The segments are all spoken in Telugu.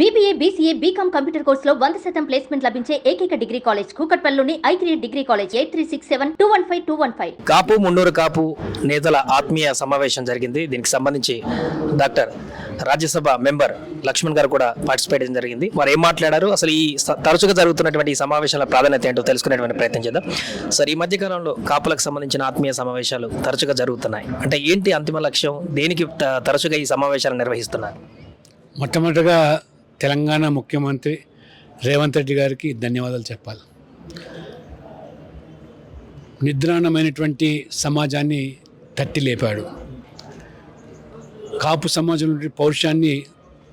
బీబీఏ బీసీఏ బీకామ్ కంప్యూటర్ కోర్సులో వంద శాతం ప్లేస్మెంట్ లభించే ఏకైక degree college కూకట్పల్లిలోని I three degree college eight three six seven two one five two one five Kapu Munnuru Kapu నేతల ఆత్మీయ సమావేశం జరిగింది. దీనికి సంబంధించి డాక్టర్ రాజ్యసభ మెంబర్ లక్ష్మణ్ గారు కూడా పార్టిసిపేట్ చేయడం జరిగింది. వారు ఏం మాట్లాడారు? అసలు ఈ స- తరచుగా జరుగుతున్నటువంటి ఈ సమావేశాల ప్రాధాన్యత ఏంటో తెలుసుకునేటువంటి ప్రయత్నం చేద్దాం. సార్ ఈ మధ్య కాలంలో కాపులకు సంబంధించిన ఆత్మీయ సమావేశాలు తరచుగా జరుగుతున్నాయి. అంటే ఏంటి అంతిమ లక్ష్యం? దేనికి త- తరచుగా ఈ సమావేశాలు నిర్వహిస్తున్నారు? మొట్టమొదటిగా తెలంగాణ ముఖ్యమంత్రి రేవంత్ రెడ్డి గారికి ధన్యవాదాలు చెప్పాలి. నిద్రాణమైనటువంటి సమాజాన్ని తట్టి లేపాడు. కాపు సమాజం నుండి పౌరుషాన్ని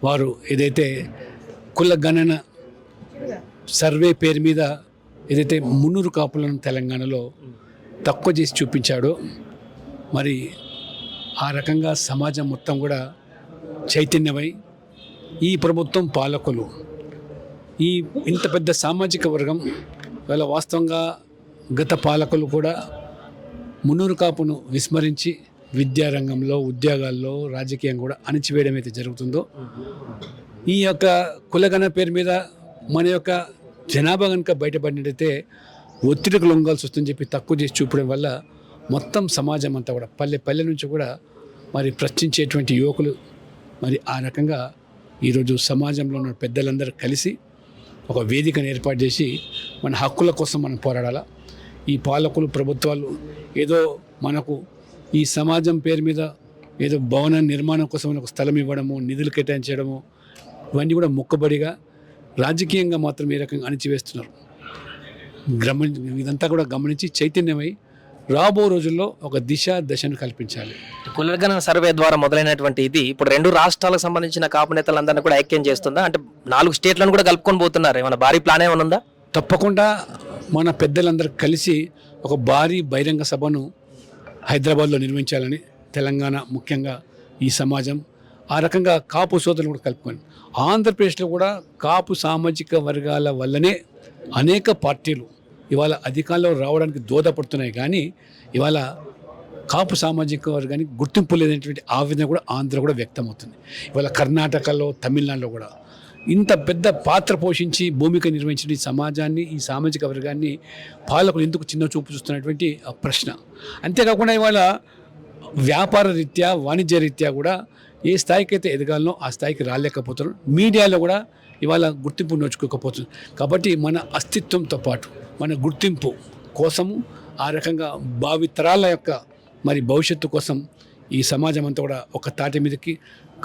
వారు ఏదైతే కుల గణన సర్వే పేరు మీద ఏదైతే మున్నూరు కాపులను తెలంగాణలో తక్కువ చేసి చూపించాడో మరి ఆ రకంగా సమాజం మొత్తం కూడా చైతన్యమై ఈ ప్రభుత్వం పాలకులు. ఈ ఇంత పెద్ద సామాజిక వర్గం వాళ్ళ వాస్తవంగా గత పాలకులు కూడా మున్నూరు కాపును విస్మరించి విద్యారంగంలో ఉద్యోగాల్లో రాజకీయం కూడా అణిచివేయడం అయితే జరుగుతుందో ఈ యొక్క కులగణ పేరు మీద మన యొక్క జనాభా కనుక బయటపడినట్టయితే ఒత్తిడికి లొంగాల్సి వస్తుందని చెప్పి తక్కువ చేసి చూపడం వల్ల మొత్తం సమాజం అంతా కూడా పల్లె పల్లె నుంచి కూడా మరి ప్రశ్నించేటువంటి యువకులు మరి ఆ రకంగా ఈరోజు సమాజంలో ఉన్న పెద్దలందరూ కలిసి ఒక వేదికను ఏర్పాటు చేసి మన హక్కుల కోసం మనం పోరాడాలా? ఈ పాలకులు ప్రభుత్వాలు ఏదో మనకు ఈ సమాజం పేరు మీద ఏదో భవన నిర్మాణం కోసం ఒక స్థలం ఇవ్వడము నిధులు కేటాయించడము ఇవన్నీ కూడా మొక్కబడిగా రాజకీయంగా మాత్రం ఈ రకంగా అణిచివేస్తున్నారు. గమని ఇదంతా కూడా గమనించి చైతన్యమై రాబో రోజుల్లో ఒక దిశ దశను కల్పించాలి. కులగణ సర్వే ద్వారా మొదలైనటువంటి ఇది ఇప్పుడు రెండు రాష్ట్రాలకు సంబంధించిన కాపు నేతలందరినీ కూడా ఐక్యం చేస్తుందా? అంటే నాలుగు స్టేట్లను కూడా కలుపుకొని పోతున్నారు. ఏమైనా భారీ ప్లాన్ ఏమైనా ఉందా? తప్పకుండా మన పెద్దలందరూ కలిసి ఒక భారీ బహిరంగ సభను హైదరాబాద్లో నిర్మించాలని తెలంగాణ ముఖ్యంగా ఈ సమాజం ఆ రకంగా కాపు సోదరులు కూడా కలుపుకొని ఆంధ్రప్రదేశ్లో కూడా కాపు సామాజిక వర్గాల వల్లనే అనేక పార్టీలు ఇవాళ అధికారంలో రావడానికి దోదపడుతున్నాయి కానీ ఇవాళ కాపు సామాజిక వర్గానికి గుర్తింపు లేనటువంటి ఆవేదన కూడా ఆంధ్ర కూడా వ్యక్తమవుతుంది. ఇవాళ కర్ణాటకలో తమిళనాడులో కూడా. ఇంత పెద్ద పాత్ర పోషించి భూమిక నిర్వహించిన ఈ సమాజాన్ని ఈ సామాజిక వర్గాన్ని పాలకులు ఎందుకు చిన్న చూపు చూస్తున్నటువంటి ఆ ప్రశ్న. అంతేకాకుండా ఇవాళ వ్యాపార రీత్యా వాణిజ్య రీత్యా కూడా ఏ స్థాయికి అయితే ఎదగాలనో ఆ స్థాయికి రాలేకపోతున్నారు. మీడియాలో కూడా ఇవాళ గుర్తింపు నోచుకోకపోతున్నారు. కాబట్టి మన అస్తిత్వంతో పాటు మన గుర్తింపు కోసము ఆ రకంగా భావితరాల యొక్క మరి భవిష్యత్తు కోసం ఈ సమాజం అంతా కూడా ఒక తాటి మీదకి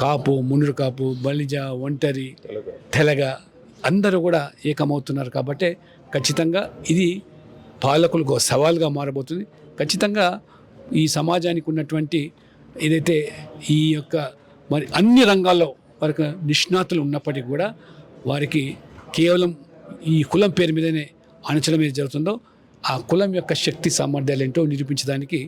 కాపు మునురు కాపు బలిజ ఒంటరి తెలగ అందరూ కూడా ఏకమవుతున్నారు కాబట్టి ఖచ్చితంగా ఇది పాలకులకు సవాల్గా మారబోతుంది. ఖచ్చితంగా ఈ సమాజానికి ఉన్నటువంటి ఏదైతే ఈ యొక్క మరి అన్ని రంగాల్లో వారికి నిష్ణాతులు ఉన్నప్పటికీ కూడా వారికి కేవలం ఈ కులం పేరు మీదనే అణచడం ఏది జరుగుతుందో ఆ కులం యొక్క శక్తి సామర్థ్యాలు ఏంటో నిరూపించడానికి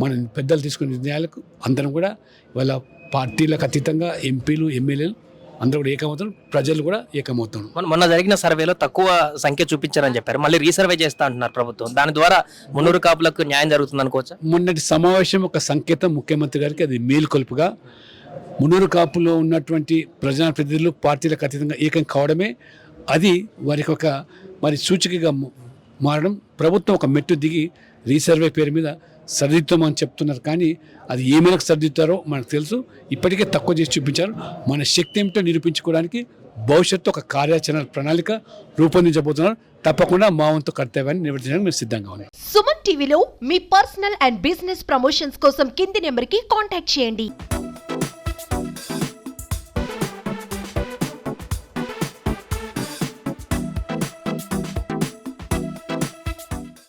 మనం పెద్దలు తీసుకునే నిర్ణయాలకు అందరం కూడా వాళ్ళ పార్టీలకు అతీతంగా ఎంపీలు ఎమ్మెల్యేలు అందరూ కూడా ఏకమవుతారు ప్రజలు కూడా ఏకమవుతారు. మొన్న- మొన్న జరిగిన సర్వేలో తక్కువ సంఖ్య చూపించారని చెప్పారు. మళ్ళీ రీసర్వే చేస్తా అంటున్నారు ప్రభుత్వం. దాని ద్వారా మున్నూరు కాపులకు న్యాయం జరుగుతుంది అనుకోవచ్చా మొన్నటి సమావేశం ఒక సంకేతం ముఖ్యమంత్రి గారికి అది మేలుకొల్పుగా మునూరు కాపులో ఉన్నటువంటి ప్రజాప్రతినిధులు పార్టీలకు అతీతంగా ఏకం కావడమే అది వారికి ఒక మరి సూచికగా మారడం ప్రభుత్వం ఒక మెట్టు దిగి రీసర్వే పేరు మీద సరిదిద్దామని చెప్తున్నారు. కానీ అది ఏ మేరకు సరిదిద్దారో మనకు తెలుసు. ఇప్పటికే తక్కువ చేసి చూపించారు. మన శక్తి ఏమిటో నిరూపించుకోవడానికి భవిష్యత్తు ఒక కార్యాచరణ ప్రణాళిక రూపొందించబోతున్నారు. తప్పకుండా మా వంతు కర్తవ్యాన్ని నిర్వర్తించడానికి మేము సిద్ధంగా ఉన్నాం. సుమన్ టీవీలో మీ పర్సనల్ అండ్ బిజినెస్ ప్రమోషన్స్ కోసం కింది నెంబర్కి కాంటాక్ట్ చేయండి.